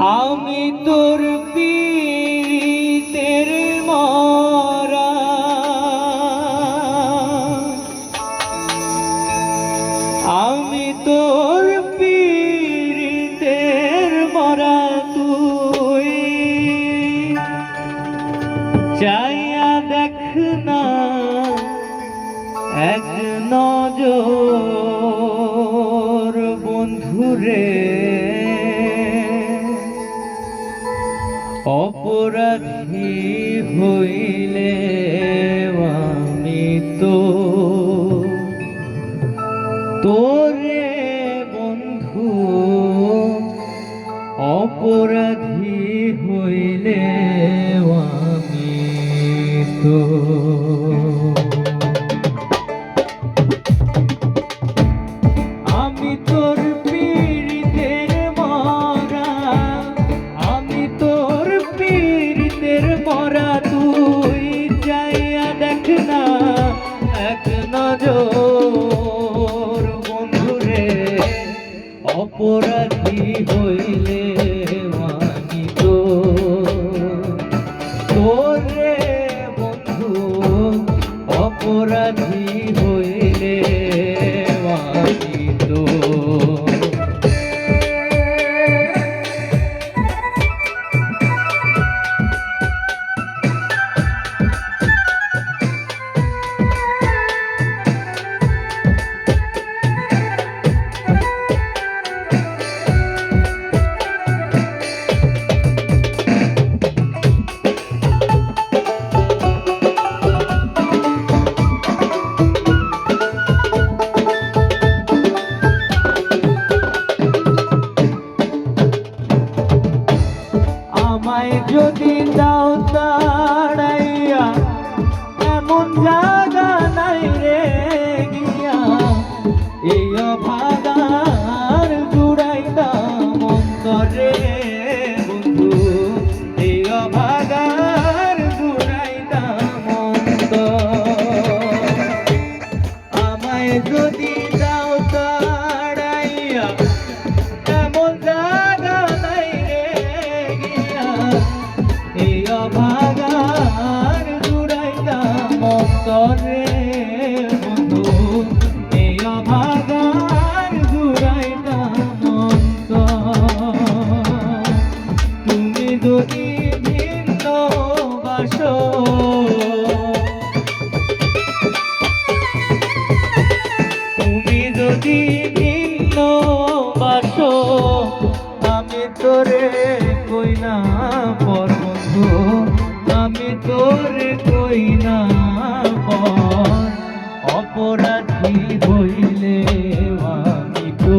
আমি তোর পীতের মরা। আমি তোর পীতের মরা তুই। চাইয়া দেখ না এক নজর। অপরাধী হইলে আমি তো তোরে বন্ধু অপরাধী হইলে আমি তো অপরাধী দাও তাড়াইয়া এমন জায়গা নাই রে গিয়া। এই অভাগার যদি ভিন্ন বাসো তুমি যদি ভিন্ন বাসো আমি তোরে কই না বন্ধু, আমি তোরে কই না পর। অপরাধী হইলে আমি তো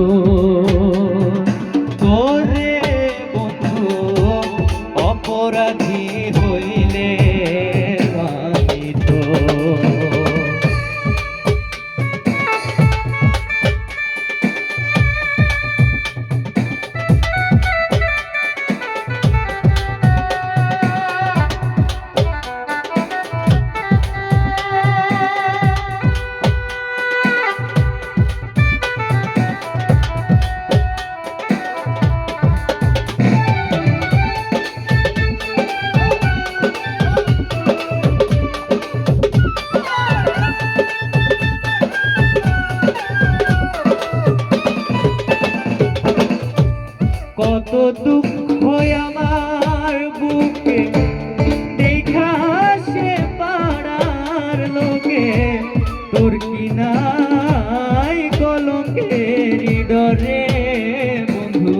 দুঃখ আমার বুকে। দেখা সে পাড়ার লোকে। তোর কি নাই কলঙ্কের ডরে বন্ধু।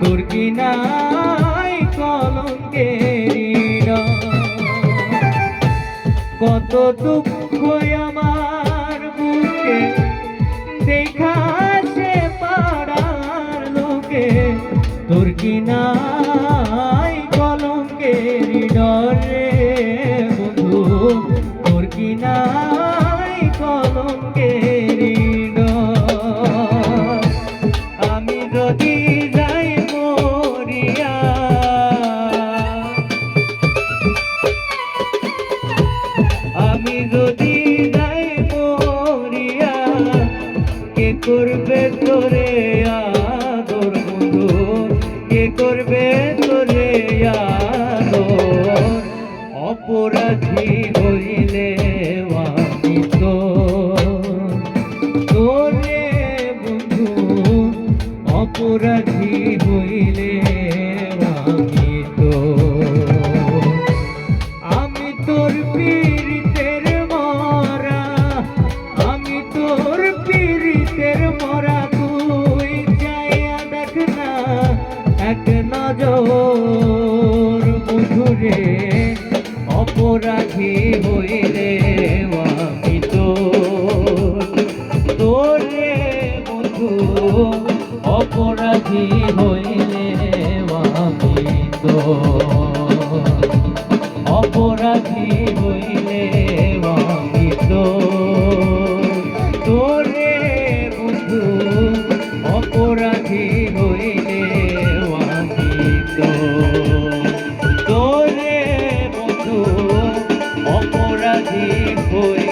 তোর কি নাই কলঙ্কের কত দুঃখ আমার বুকে। দেখা কি নাই কলঙ্কের ডরে বন্ধু। তোর কি নাই কলঙ্কের আমি যদি যাই মরিয়া। আমি যদি যাই মরিয়া, কে করবে তোরে সাগর বন্ধুরে অপরাধী হইলে আমি তো তোরে বন্ধু অপরাধী হই রাখি ভোর